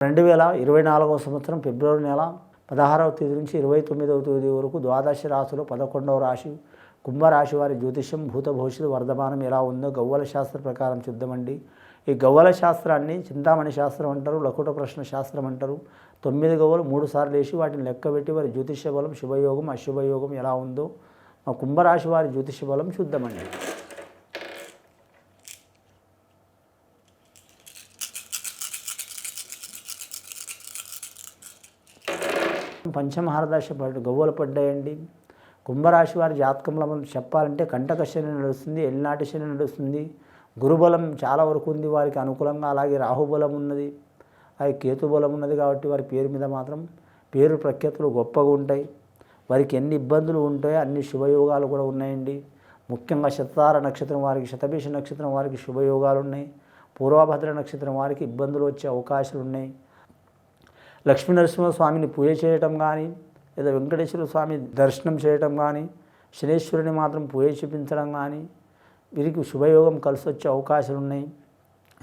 రెండు వేల ఇరవై నాలుగవ సంవత్సరం ఫిబ్రవరి నెల పదహారవ తేదీ నుంచి ఇరవై తొమ్మిదవ తేదీ వరకు ద్వాదశ రాశిలో పదకొండవ రాశి కుంభరాశి వారి జ్యోతిషం భూత భవిష్యత్తు వర్ధమానం ఎలా ఉందో గవ్వల శాస్త్ర ప్రకారం చూద్దామండి ఈ గవ్వల శాస్త్రాన్ని చింతామణి శాస్త్రం అంటారు లకుట ప్రశ్న శాస్త్రం అంటారు. తొమ్మిది గవ్వలు మూడు సార్లు వేసి వాటిని లెక్కబెట్టి వారి జ్యోతిష బలం శుభయోగం అశుభయోగం ఎలా ఉందో మా కుంభరాశి వారి జ్యోతిష బలం చూద్దామండి. పంచమహారదశ గవ్వలు పడ్డాయండి. కుంభరాశి వారి జాతకంలో మనం చెప్పాలంటే కంటక శని నడుస్తుంది ఎల్నాటి శని నడుస్తుంది. గురుబలం చాలా వరకు ఉంది వారికి అనుకూలంగా అలాగే రాహుబలం ఉన్నది. అలాగే కేతుబలం ఉన్నది కాబట్టి వారి పేరు మీద మాత్రం పేరు ప్రఖ్యాతులు గొప్పగా ఉంటాయి. వారికి ఎన్ని ఇబ్బందులు ఉంటాయో అన్ని శుభయోగాలు కూడా ఉన్నాయండి. ముఖ్యంగా శతార నక్షత్రం వారికి శతభీష నక్షత్రం వారికి శుభయోగాలు ఉన్నాయి. పూర్వభద్ర నక్షత్రం వారికి ఇబ్బందులు వచ్చే అవకాశాలు ఉన్నాయి. లక్ష్మీనరసింహస్వామిని పూజ చేయటం కానీ లేదా వెంకటేశ్వర స్వామి దర్శనం చేయటం కానీ శనేశ్వరుని మాత్రం పూజ చూపించడం కానీ వీరికి శుభయోగం కలిసి వచ్చే అవకాశాలు ఉన్నాయి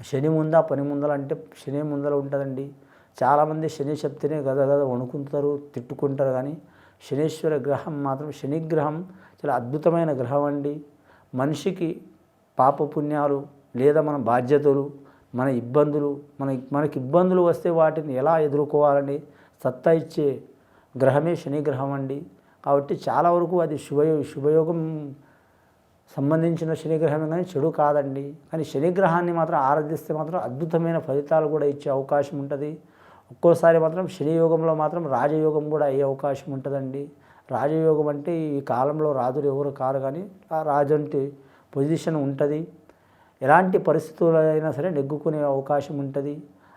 శని ముందా పని ముందల అంటే శని ముందల ఉంటుందండి. చాలామంది శని శక్తినే గద గద వణుకుంటారు తిట్టుకుంటారు కానీ శనీశ్వర గ్రహం మాత్రం శని గ్రహం చాలా అద్భుతమైన గ్రహం అండి. మనిషికి పాపపుణ్యాలు లేదా మన బాధ్యతలు మన ఇబ్బందులు మన మనకి ఇబ్బందులు వస్తే వాటిని ఎలా ఎదుర్కోవాలని సత్తా ఇచ్చే గ్రహమే శని గ్రహం అండి. కాబట్టి చాలా వరకు అది శుభయో శుభయోగం సంబంధించిన శనిగ్రహమే కానీ చెడు కాదండి. కానీ శనిగ్రహాన్ని మాత్రం ఆరాధిస్తే మాత్రం అద్భుతమైన ఫలితాలు కూడా ఇచ్చే అవకాశం ఉంటుంది. ఒక్కోసారి మాత్రం శనియోగంలో మాత్రం రాజయోగం కూడా అయ్యే అవకాశం ఉంటుందండి. రాజయోగం అంటే ఈ కాలంలో రాజులు ఎవరు కారు కానీ రాజు అంటే పొజిషన్ ఉంటుంది. ఎలాంటి పరిస్థితులైనా సరే నెగ్గుకునే అవకాశం ఉంటుంది.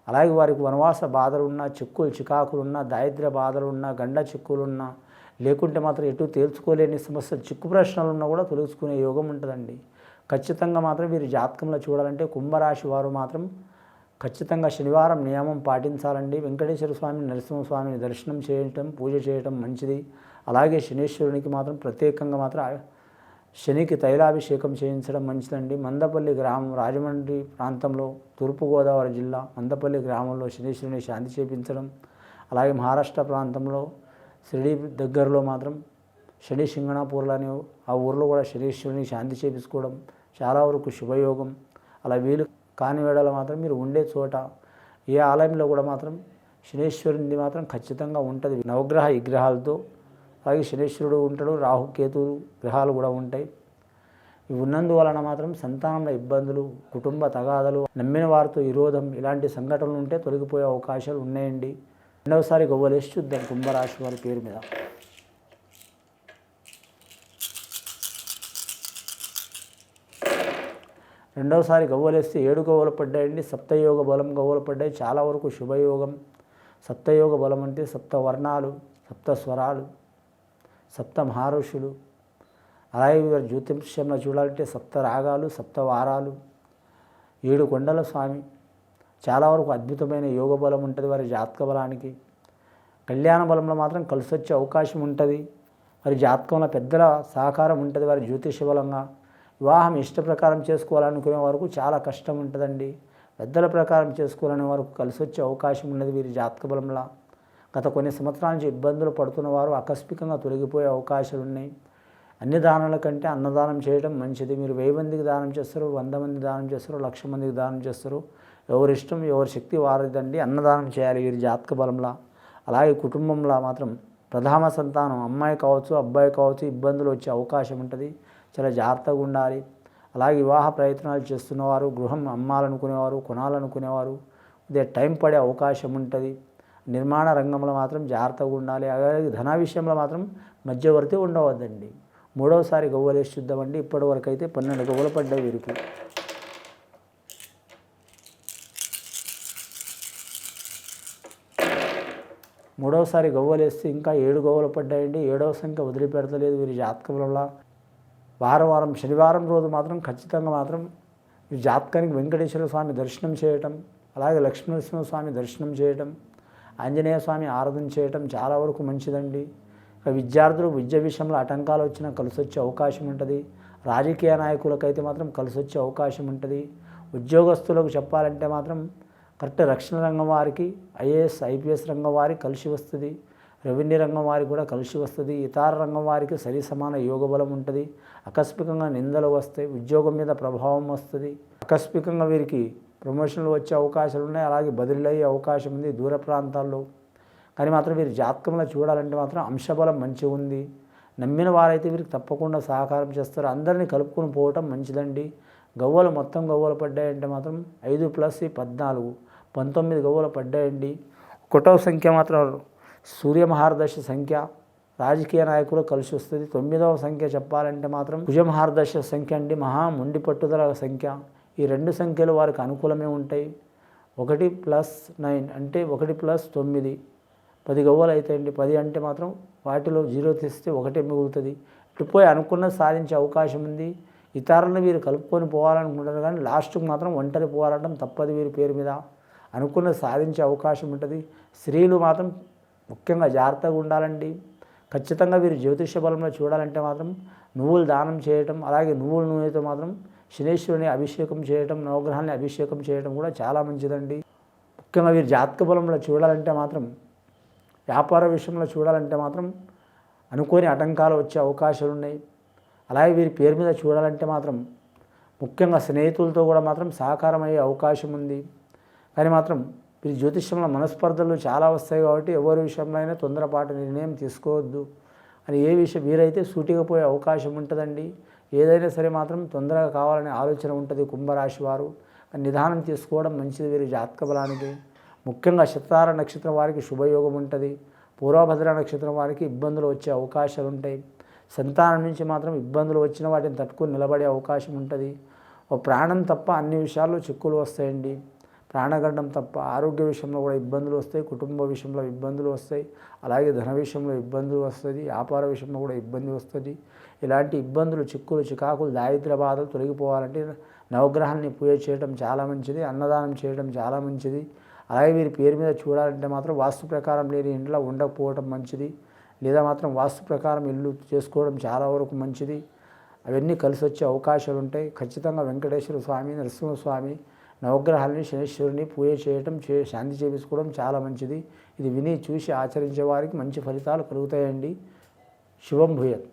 అలాగే వారికి వనవాస బాధలున్నా చిక్కులు చికాకులున్నా దారిద్ర్య బాధలున్నా గండ చిక్కులున్నా లేకుంటే మాత్రం ఎటు తేల్చుకోలేని సమస్య చిక్కు ప్రశ్నలు ఉన్నా కూడా తొలగించుకునే యోగం ఉంటుందండి. ఖచ్చితంగా మాత్రం వీరి జాతకంలో చూడాలంటే కుంభరాశి వారు మాత్రం ఖచ్చితంగా శనివారం నియమం పాటించాలండి. వెంకటేశ్వర స్వామి నరసింహస్వామిని దర్శనం చేయటం పూజ చేయటం మంచిది. అలాగే శనీశ్వరునికి మాత్రం ప్రత్యేకంగా మాత్రం శనికి తైలాభిషేకం చేయించడం మంచిదండి. మందపల్లి గ్రామం రాజమండ్రి ప్రాంతంలో తూర్పుగోదావరి జిల్లా మందపల్లి గ్రామంలో శనీశ్వరుని శాంతి చేపించడం అలాగే మహారాష్ట్ర ప్రాంతంలో షిరిడి దగ్గరలో మాత్రం శని సింగణాపూర్లు అనే ఆ ఊర్లో కూడా శనీశ్వరుని శాంతి చేపించుకోవడం చాలా వరకు శుభయోగం. అలా వీలు కాని వేళల మాత్రం మీరు ఉండే చోట ఏ ఆలయంలో కూడా మాత్రం శనీశ్వరుని మాత్రం ఖచ్చితంగా ఉంటుంది. నవగ్రహ విగ్రహాలతో అలాగే శనీశ్వరుడు ఉంటాడు రాహుకేతువులు గ్రహాలు కూడా ఉంటాయి. ఇవి ఉన్నందువలన మాత్రం సంతానంలో ఇబ్బందులు కుటుంబ తగాదలు నమ్మిన వారితో విరోధం ఇలాంటి సంఘటనలు ఉంటే తొలగిపోయే అవకాశాలు ఉన్నాయండి. రెండవసారి గొవ్వలేసి చూద్దాం కుంభరాశి వారి పేరు మీద. రెండవసారి గవ్వలేస్తే ఏడు గవ్వలు పడ్డాయండి. సప్తయోగ బలం గవ్వలు పడ్డాయి. చాలా వరకు శుభయోగం. సప్తయోగ బలం అంటే సప్త వర్ణాలు సప్త స్వరాలు. సప్త మహర్షులు అలాగే వీరి జ్యోతిష్యంలో చూడాలంటే సప్త రాగాలు సప్త వారాలు ఏడు కొండల స్వామి. చాలా వరకు అద్భుతమైన యోగ బలం ఉంటుంది వారి జాతక బలానికి. కళ్యాణ బలంలో మాత్రం కలిసి వచ్చే అవకాశం ఉంటుంది. వారి జాతకంలో పెద్దల సహకారం ఉంటుంది వారి జ్యోతిష బలంగా. వివాహం ఇష్ట ప్రకారం చేసుకోవాలనుకునే వరకు చాలా కష్టం ఉంటుందండి. పెద్దల ప్రకారం చేసుకోవాలనే వరకు కలిసి వచ్చే అవకాశం ఉన్నది వీరి జాతక బలంలో. గత కొన్ని సంవత్సరాల నుంచి ఇబ్బందులు పడుతున్న వారు ఆకస్మికంగా తొలగిపోయే అవకాశాలు ఉన్నాయి. అన్ని దానాల కంటే అన్నదానం చేయడం మంచిది. మీరు వెయ్యి మందికి దానం చేస్తారు వంద మంది దానం చేస్తారు లక్ష మందికి దానం చేస్తారు. ఎవరి ఇష్టం ఎవరి శక్తి వారిదండి అన్నదానం చేయాలి వీరి జాతక బలంలా. అలాగే కుటుంబంలో మాత్రం ప్రధాన సంతానం అమ్మాయి కావచ్చు అబ్బాయి కావచ్చు ఇబ్బందులు వచ్చే అవకాశం ఉంటుంది. చాలా జాగ్రత్తగా ఉండాలి. అలాగే వివాహ ప్రయత్నాలు చేస్తున్నవారు గృహం అమ్మాలనుకునేవారు కొనాలనుకునేవారు ఇదే టైం పడే అవకాశం ఉంటుంది. నిర్మాణ రంగంలో మాత్రం జాగ్రత్తగా ఉండాలి. అలాగే ధన విషయంలో మాత్రం మధ్యవర్తి ఉండవద్దండి. మూడవసారి గవ్వలేసి చూద్దామండి. ఇప్పటి వరకు అయితే పన్నెండు గవ్వలు పడ్డాయి వీరికి. మూడవసారి గవ్వలేస్తే ఇంకా ఏడు గవ్వలు పడ్డాయండి. ఏడవ సంఖ్య వదిలిపెడతలేదు వీరి జాతకం వల్ల. వారం వారం శనివారం రోజు మాత్రం ఖచ్చితంగా మాత్రం ఈ జాతకానికి వెంకటేశ్వర స్వామి దర్శనం చేయటం అలాగే లక్ష్మీనరసింహ స్వామి దర్శనం చేయటం ఆంజనేయ స్వామి ఆరాధన చేయటం చాలా వరకు మంచిదండి. ఇక విద్యార్థులు విద్య విషయంలో ఆటంకాలు వచ్చినా కలిసి వచ్చే అవకాశం ఉంటుంది. రాజకీయ నాయకులకైతే మాత్రం కలిసి వచ్చే అవకాశం ఉంటుంది. ఉద్యోగస్తులకు చెప్పాలంటే మాత్రం కరెక్ట్ రక్షణ రంగం వారికి ఐఏఎస్ ఐపీఎస్ రంగం వారికి కలిసి వస్తుంది. రెవెన్యూ రంగం వారికి కూడా కలిసి వస్తుంది. ఇతర రంగం వారికి సరి సమాన యోగ బలం ఉంటుంది. ఆకస్మికంగా నిందలు వస్తాయి. ఉద్యోగం మీద ప్రభావం వస్తుంది. ఆకస్మికంగా వీరికి ప్రమోషన్లు వచ్చే అవకాశాలు ఉన్నాయి. అలాగే బదిలీ అయ్యే అవకాశం ఉంది దూర ప్రాంతాల్లో. కానీ మాత్రం వీరి జాతకంలో చూడాలంటే మాత్రం అంశబలం మంచిగా ఉంది. నమ్మిన వారైతే వీరికి తప్పకుండా సహకారం చేస్తారు. అందరినీ కలుపుకొని పోవటం మంచిదండి. గవ్వలు మొత్తం గవ్వలు పడ్డాయంటే మాత్రం ఐదు ప్లస్ ఈ పద్నాలుగు పంతొమ్మిది గవ్వలు పడ్డాయండి. ఒకటవ సంఖ్య మాత్రం సూర్యమహారదర్శ సంఖ్య. రాజకీయ నాయకులు కలిసి వస్తుంది. తొమ్మిదవ సంఖ్య చెప్పాలంటే మాత్రం కుజమహారదర్శ సంఖ్య అండి. మహా ముండి పట్టుదల సంఖ్య. ఈ రెండు సంఖ్యలు వారికి అనుకూలమే ఉంటాయి. ఒకటి ప్లస్ నైన్ అంటే ఒకటి ప్లస్ తొమ్మిది. పది గవ్వలు అవుతాయండి పది అంటే మాత్రం వాటిలో జీరో తీస్తే ఒకటే మిగులుతుంది. ఇటుపోయి అనుకున్న సాధించే అవకాశం ఉంది. ఇతరులను వీరు కలుపుకొని పోవాలనుకుంటారు కానీ లాస్ట్కి మాత్రం ఒంటరి పోరాటం తప్పదు వీరి పేరు మీద. అనుకున్నది సాధించే అవకాశం ఉంటుంది. స్త్రీలు మాత్రం ముఖ్యంగా జాగ్రత్తగా ఉండాలండి. ఖచ్చితంగా వీరు జ్యోతిష బలంలో చూడాలంటే మాత్రం నువ్వులు దానం చేయటం అలాగే నువ్వుల నూనెతో మాత్రం శనేశ్వరుని అభిషేకం చేయటం నవగ్రహాన్ని అభిషేకం చేయటం కూడా చాలా మంచిదండి. ముఖ్యంగా వీరి జాతక బలంలో చూడాలంటే మాత్రం వ్యాపార విషయంలో చూడాలంటే మాత్రం అనుకోని ఆటంకాలు వచ్చే అవకాశాలు ఉన్నాయి. అలాగే వీరి పేరు మీద చూడాలంటే మాత్రం ముఖ్యంగా స్నేహితులతో కూడా మాత్రం సహకారం అయ్యే అవకాశం ఉంది. కానీ మాత్రం వీరి జ్యోతిష్యంలో మనస్పర్ధలు చాలా వస్తాయి కాబట్టి ఎవరి విషయంలో అయినా తొందరపాటు నిర్ణయం తీసుకోవద్దు. అని ఏ విషయం వీరైతే సూటిగా పోయే అవకాశం ఉంటుందండి. ఏదైనా సరే మాత్రం తొందరగా కావాలనే ఆలోచన ఉంటుంది కుంభరాశి వారు. నిదానం తీసుకోవడం మంచిది వీరి జాతక బలానికి. ముఖ్యంగా శతార నక్షత్రం వారికి శుభయోగం ఉంటుంది. పూర్వభద్ర నక్షత్రం వారికి ఇబ్బందులు వచ్చే అవకాశాలు ఉంటాయి. సంతానం నుంచి మాత్రం ఇబ్బందులు వచ్చిన వాటిని తట్టుకుని నిలబడే అవకాశం ఉంటుంది. ఓ ప్రాణం తప్ప అన్ని విషయాల్లో చిక్కులు వస్తాయండి. ప్రాణగండం తప్ప ఆరోగ్య విషయంలో కూడా ఇబ్బందులు వస్తాయి. కుటుంబ విషయంలో ఇబ్బందులు వస్తాయి. అలాగే ధన విషయంలో ఇబ్బందులు వస్తుంది. వ్యాపార విషయంలో కూడా ఇబ్బంది వస్తుంది. ఇలాంటి ఇబ్బందులు చిక్కులు చికాకులు దారిద్ర బాధలు తొలగిపోవాలంటే నవగ్రహాన్ని పూజ చేయడం చాలా మంచిది అన్నదానం చేయడం చాలా మంచిది. అలాగే వీరి పేరు మీద చూడాలంటే మాత్రం వాస్తు ప్రకారం లేని ఇంట్లో ఉండకపోవడం మంచిది. లేదా మాత్రం వాస్తు ప్రకారం ఇల్లు చేసుకోవడం చాలా వరకు మంచిది. అవన్నీ కలిసి వచ్చే అవకాశాలు ఉంటాయి. ఖచ్చితంగా వెంకటేశ్వర స్వామి నరసింహస్వామి నవగ్రహాలని శనేశ్వరుని పూజ చేయటం చే శాంతి చేపించుకోవడం చాలా మంచిది. ఇది విని చూసి ఆచరించే వారికి మంచి ఫలితాలు కలుగుతాయండి. శుభం భూయత్.